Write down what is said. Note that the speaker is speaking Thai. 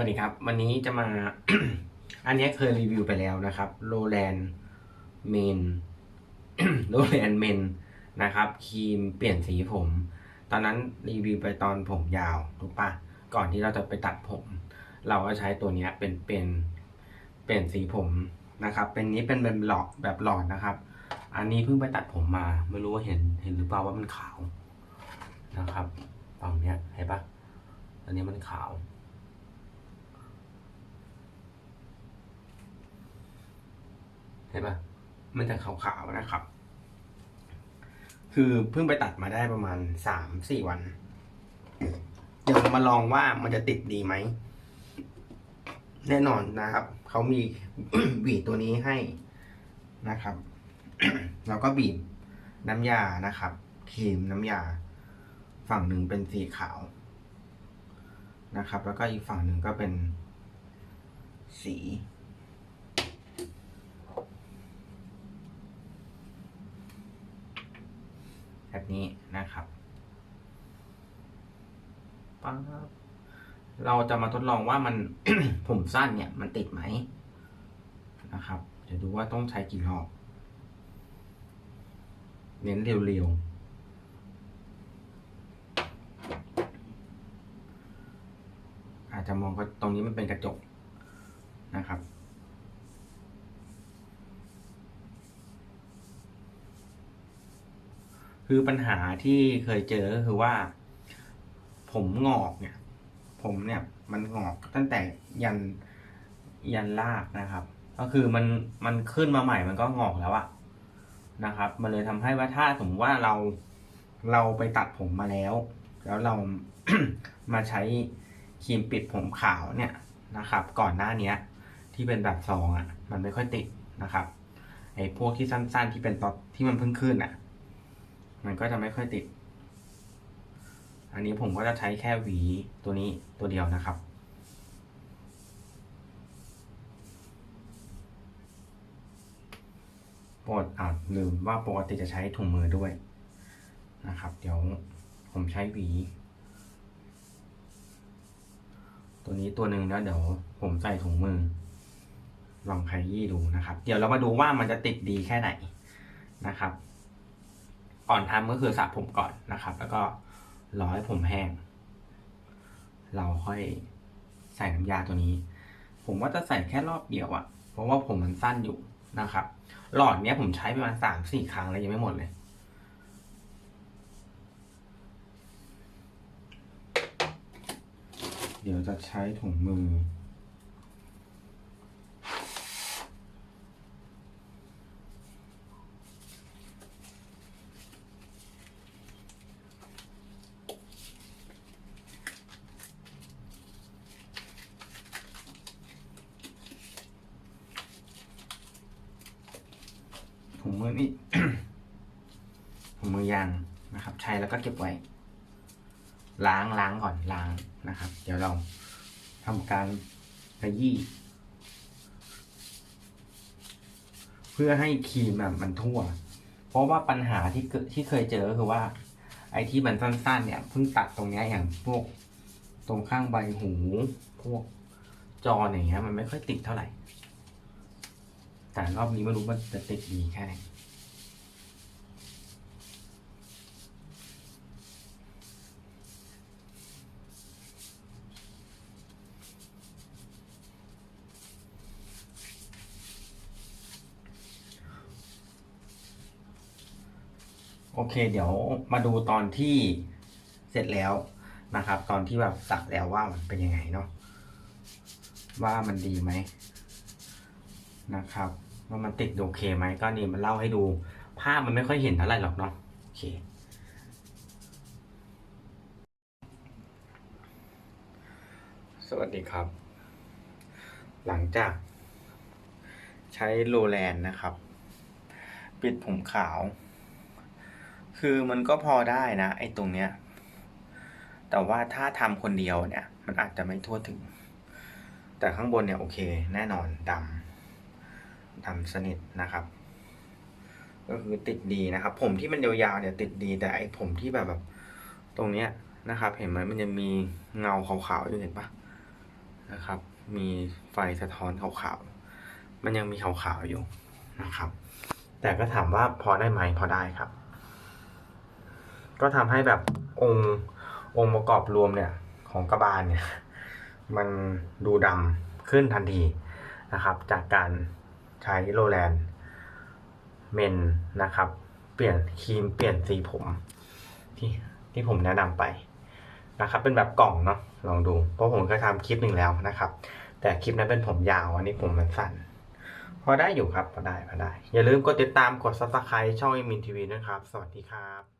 วัสดีครับ วันนี้จะมา อันนี้เคยรีวิวไปแล้วนะครับโรแลนเมนโรแลนเมนนะครับครีมเปลี่ยนสีผม ตอนนั้นรีวิวไปตอนผมยาวถูกปะก่อนที่เราจะไปตัดผม เราก็ใช้ตัวนี้เป็นเป็นเปลี่ยนสีผมนะครับ เป็นนี้เป็นแบบหลอดแบบหลอดนะครับ อันนี้เพิ่งไปตัดผมมา ไม่รู้ว่าเห็นเห็นหรือเปล่าว่ามันขาวนะครับฝั่งเนี้ยเห็นปะอันนี้มันขาว ห็นปะมันจะขาวๆนะครับ คือเพิ่งไปตัดมาได้ประมาณสามสี่วัน เดี๋ยวมาลองว่ามันจะติดดีไหม แน่นอนนะครับ เขามีบีตัวนี้ให้นะครับ แล้วก็บีบน้ำยานะครับครีมน้ำยา ฝั่งหนึ่งเป็นสีขาวนะครับ แล้วก็อีกฝั่งหนึ่งก็เป็นสี แบบนี้นะครับปั๊บเราจะมาทดลองว่ามันผมสั้นเนี่ย มันติดไหมนะครับ เดี๋ยวดูว่าต้องใช้กี่รอบเน้นเร็วๆอาจจะมองก็ตรงนี้มันเป็นกระจกนะครับ คือปัญหาที่เคยเจอก็คือว่า ผมงอกเนี่ย ผมเนี่ยมันงอกตั้งแต่ยันยันลากนะครับ ก็คือมันมันขึ้นมาใหม่มันก็งอกแล้วอะนะครับ มันเลยทำให้ว่าถ้าสมมติว่าเราเราไปตัดผมมาแล้ว แล้วเรามาใช้ครีมปิดผมขาวเนี่ยนะครับ ก่อนหน้าเนี้ย ที่เป็นแบบซองอะ่ะ มันไม่ค่อยติดนะครับไอ้พวกที่สั้น ๆ ที่เป็นตอที่มันเพิ่งขึ้นอะ มันก็จะไม่ค่อยติด อันนี้ผมก็จะใช้แค่หวีตัวนี้ตัวเดียวนะครับปกติอ่าลืมว่าปกติจะใช้ถุงมือด้วยนะครับ เดี๋ยวผมใช้หวี ตัวนี้ตัวหนึ่งแล้วเดี๋ยวผมใส่ถุงมือ ลองขยี้ดูนะครับ เดี๋ยวเรามาดูว่ามันจะติดดีแค่ไหนนะครับ ก่อนทำก็คือสระผมก่อนนะครับ แล้วก็รอให้ผมแห้ง เราค่อยใส่น้ำยาตัวนี้ ผมว่าจะใส่แค่รอบเดียวอะเพราะว่าผมมันสั้นอยู่นะครับ หลอดเนี้ยผมใช้ประมาณสามสี่ครั้งแล้วยังไม่หมดเลยเดี๋ยวจะใช้ถุงมือ มือนี่ ถุงมือยางนะครับ ใช้แล้วก็เก็บไว้ ล้างล้างก่อนล้างนะครับ เดี๋ยวเราทำการขยี้เพื่อให้ครีมอะมันทั่ว เพราะว่าปัญหาที่เกิดที่เคยเจอก็คือว่า ไอ้ที่มันสั้นๆเนี่ยเพิ่งตัดตรงนี้อย่างพวกตรงข้างใบหู พวกจออย่างเงี้ย มันไม่ค่อยติดเท่าไหร่ แต่รอบนี้ไม่รู้ว่าจะติดดีแค่ไหนโอเค เดี๋ยวมาดูตอนที่เสร็จแล้วนะครับ ตอนที่แบบสักแล้วว่ามันเป็นยังไงเนาะว่ามันดีไหมนะครับ ว่ามันติดโอเคไหมก็นี่มันเล่าให้ดู ภาพมันไม่ค่อยเห็นเท่าไหร่หรอกเนาะโอเค สวัสดีครับ หลังจาก ใช้โรแลนนะครับ ปิดผมขาว คือมันก็พอได้นะ ไอ้ตรงเนี้ย แต่ว่าถ้าทำคนเดียวเนี่ย มันอาจจะไม่ทั่วถึง แต่ข้างบนเนี่ยโอเค แน่นอนดำ ดำสนิทนะครับ ก็คือติดดีนะครับ ผมที่มันยาวๆเนี่ยติดดีแต่ไอผมที่แบบแบบตรงเนี้ยนะครับ เห็นไหมมันจะมีเงาขาวๆอยู่เห็นปะนะครับ มีไฟสะท้อนขาวๆมันยังมีขาวๆอยู่นะครับ แต่ก็ถามว่าพอได้ไหมพอได้ครับ ก็ทำให้แบบองค์องค์ประกอบรวมเนี่ย ของกระบาลเนี่ย มันดูดำขึ้นทันทีนะครับ จากการ ใช้โรแลนด์เมนนะครับ เปลี่ยนครีมเปลี่ยนสีผม ที่ที่ผมแนะนำไปนะครับ เป็นแบบกล่องเนาะลองดู เพราะผมเคยทำคลิปหนึ่งแล้วนะครับ แต่คลิปนั้นเป็นผมยาว อันนี้ผมมันสั้นพอได้อยู่ครับพอได้พอได้ อย่าลืมกดติดตามกด subscribe ช่องอิมินทีวีด้วยครับ สวัสดีครับ